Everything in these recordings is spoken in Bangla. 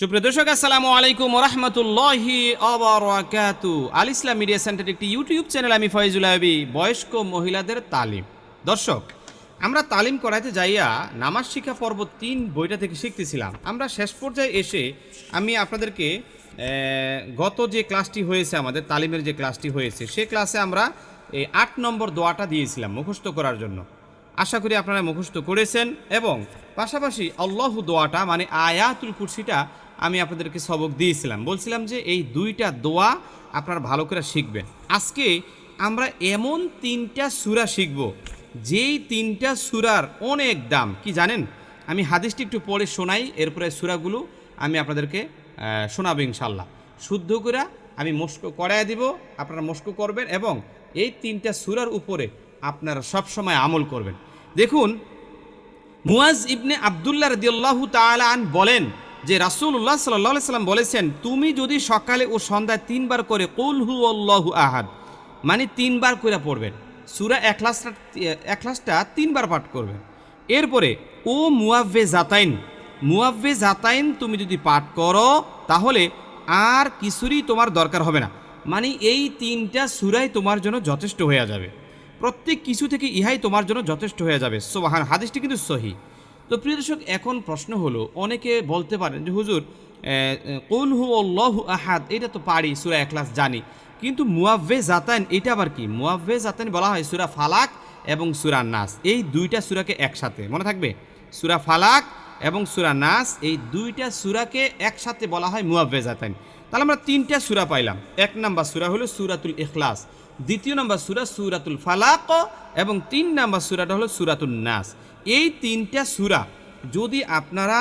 সুপ্রিয় দর্শক, আসসালামু আলাইকুম রহমতুল্লাহি অবরাকাতু আল ইসলাম মিডিয়া সেন্টার একটি ইউটিউব চ্যানেল, আমি ফয়জুল আবি, বয়স্ক মহিলাদের তালিম। দর্শক, আমরা তালিম করাইতে যাইয়া নামাজ শিক্ষা পর্ব তিন বইটা থেকে শিখতেছিলাম। আমরা শেষ পর্যায়ে এসে আমি আপনাদেরকে গত যে ক্লাসটি হয়েছে, আমাদের তালিমের যে ক্লাসটি হয়েছে, সে ক্লাসে আমরা এই আট নম্বর দোয়াটা দিয়েছিলাম মুখস্থ করার জন্য। আশা করি আপনারা মুখস্থ করেছেন এবং পাশাপাশি আল্লাহ দোয়াটা মানে আয়াতুল কুরসিটা আমি আপনাদেরকে সবক দিয়েছিলাম। বলছিলাম যে এই দুইটা দোয়া আপনারা ভালো করে শিখবেন। আজকে আমরা এমন তিনটা সুরা শিখব, যেই তিনটা সুরার অনেক দাম। কি জানেন? আমি হাদিসটি একটু পড়ে শোনাই, এরপরে সুরাগুলো আমি আপনাদেরকে শোনাবো ইনশাল্লাহ শুদ্ধ করে আমি মস্ক করায় দিব, আপনারা মস্ক করবেন এবং এই তিনটা সুরার উপরে আপনারা সবসময় আমল করবেন। দেখুন, মুয়াজ ইবনে আবদুল্লাহ রদিয়াল্লাহু তাআলা আন বলেন যে রাসূলুল্লাহ সাল্লাল্লাহু আলাইহি সাল্লাম বলেছেন, তুমি যদি সকালে ও সন্ধ্যায় তিনবার করে কুল হু আল্লাহু আহাদ মানে তিনবার করে পড়বেন। সুরা একলাসটা একলাসটা তিনবার পাঠ করবেন। এরপরে, ও মুয়াব্বে জাতাইন মুয়াব্বে জাতাইন তুমি যদি পাঠ করো, তাহলে আর কিছুরই তোমার দরকার হবে না। মানে এই তিনটা সুরাই তোমার জন্য যথেষ্ট হয়ে যাবে। প্রত্যেক কিছু থেকে ইহাই তোমার জন্য যথেষ্ট হয়ে যাবে। সোবাহান, হাদিসটি কিন্তু সহি। তো প্রিয় দর্শক, এখন প্রশ্ন হলো, অনেকে বলতে পারেন যে, হুজুর কুল হু আল্লাহু আহাদ এটা তো পারি, সুরা একলাস জানি। কিন্তু মুয়াভ্বে জাতান এটা আবার কি? মুয়াভ্বে জাতান বলা হয় সুরা ফালাক এবং সুরা নাস। এই দুইটা সুরাকে একসাথে, মনে থাকবে? সুরা ফালাক এবং সুরা নাস, এই দুইটা সুরাকে একসাথে বলা হয় মুয়াভ্বে জাতান তাহলে আমরা তিনটা সুরা পাইলাম। এক নাম্বার সুরা হলো সুরাতুল ইখলাস। দ্বিতীয় নাম্বার সুরা সুরাতুল ফালাক এবং তিন নাম্বার সুরাটা হলো সুরাতুল নাস। এই তিনটা সুরা যদি আপনারা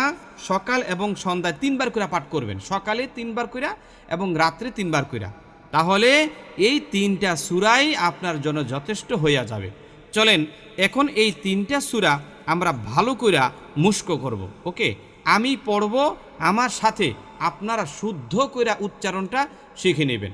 সকাল এবং সন্ধ্যায় তিনবার করে পাঠ করবেন, সকালে তিনবার করে এবং রাত্রে তিনবার করে, তাহলে এই তিনটা সুরাই আপনার জন্য যথেষ্ট হইয়া যাবে। চলেন, এখন এই তিনটা সুরা আমরা ভালো করে মুস্ক করব, ওকে? আমি পড়ব, আমার সাথে আপনারা শুদ্ধ করে উচ্চারণটা শিখে নেবেন।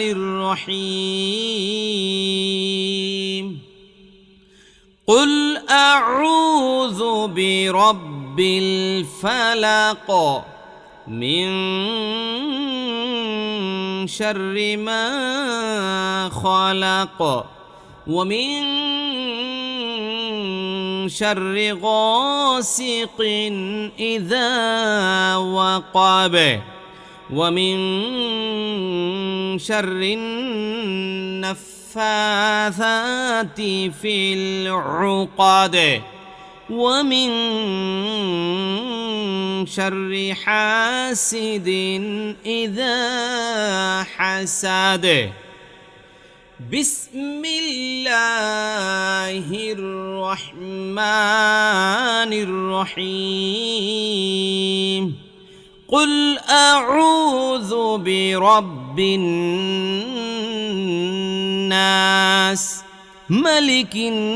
الرحيم. قل أعوذ برب الفلق من شر ما خلق ومن شر غاسق إذا وقب. ومن شر النفاثات في العقد ومن شر حاسد إذا حسد. بسم الله الرحمن الرحيم. قل أعوذ برب الناس ملك الناس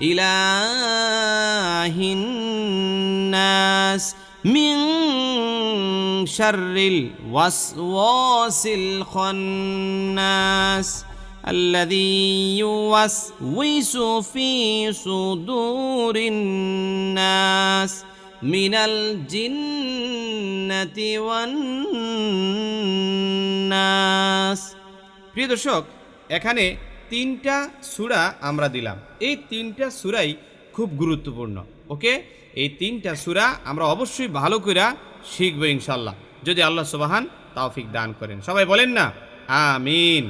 إله الناس من شر الوسواس الخناس الذي يوسوس في صدور الناس. মিনাল জিন্নাতি নাস প্রিয় দর্শক, এখানে তিনটা সুরা আমরা দিলাম। এই তিনটা সুরাই খুব গুরুত্বপূর্ণ, ওকে? এই তিনটা সুরা আমরা অবশ্যই ভালো করে শিখব ইনশাল্লাহ যদি আল্লাহ সুবাহান তাওফিক দান করেন। সবাই বলেন না? আমিন।